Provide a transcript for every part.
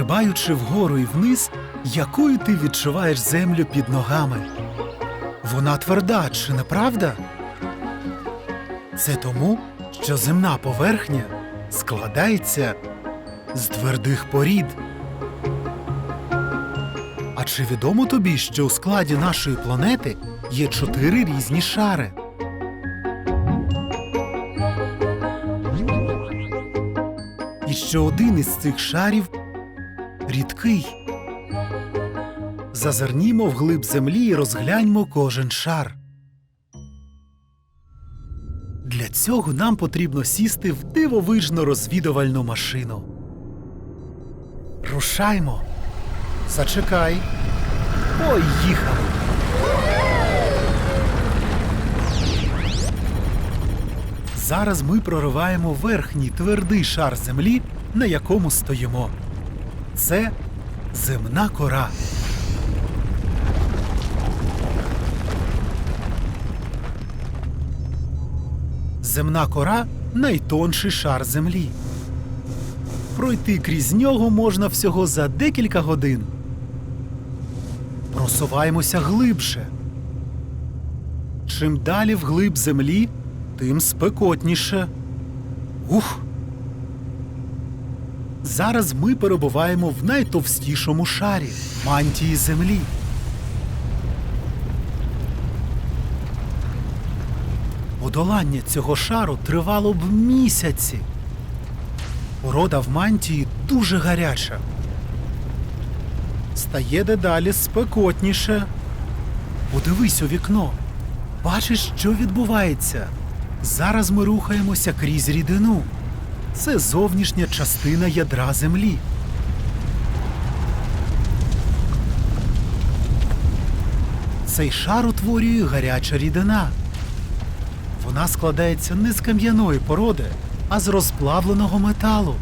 Стрибаючи вгору і вниз, якою ти відчуваєш землю під ногами? Вона тверда, чи не правда? Це тому, що земна поверхня складається з твердих порід. А чи відомо тобі, що у складі нашої планети є чотири різні шари? І що один із цих шарів рідкий. Зазирнімо в глиб землі і розгляньмо кожен шар. Для цього нам потрібно сісти в дивовижну розвідувальну машину. Рушаймо. Зачекай. Поїхали. Зараз ми прориваємо верхній твердий шар землі, на якому стоїмо. Це земна кора. Земна кора найтонший шар землі. Пройти крізь нього можна всього за декілька годин. Просуваємося глибше. Чим далі вглиб землі, тим спекотніше. Ух! Зараз ми перебуваємо в найтовстішому шарі мантії землі. Подолання цього шару тривало б місяці. Порода в мантії дуже гаряча. Стає дедалі спекотніше. Подивись у вікно. Бачиш, що відбувається. Зараз ми рухаємося крізь рідину. Це зовнішня частина ядра землі. Цей шар утворює гаряча рідина. Вона складається не з кам'яної породи, а з розплавленого металу.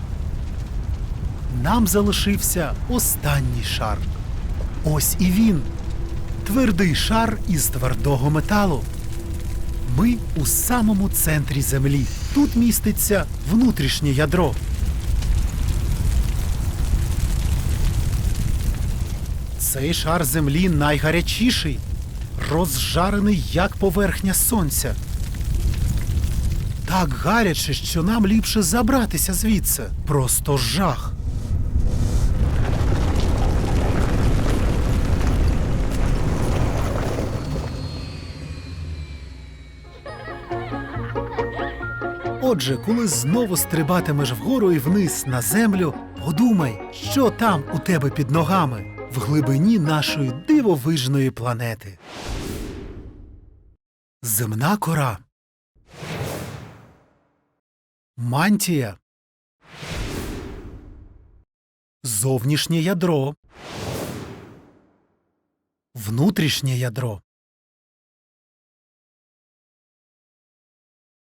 Нам залишився останній шар. Ось і він. Твердий шар із твердого металу. Ми у самому центрі землі. Тут міститься внутрішнє ядро. Цей шар землі найгарячіший, розжарений як поверхня сонця. Так гаряче, що нам ліпше забратися звідси. Просто жах. Отже, коли знову стрибатимеш вгору і вниз на землю, подумай, що там у тебе під ногами в глибині нашої дивовижної планети. Земна кора. Мантія. Зовнішнє ядро. Внутрішнє ядро.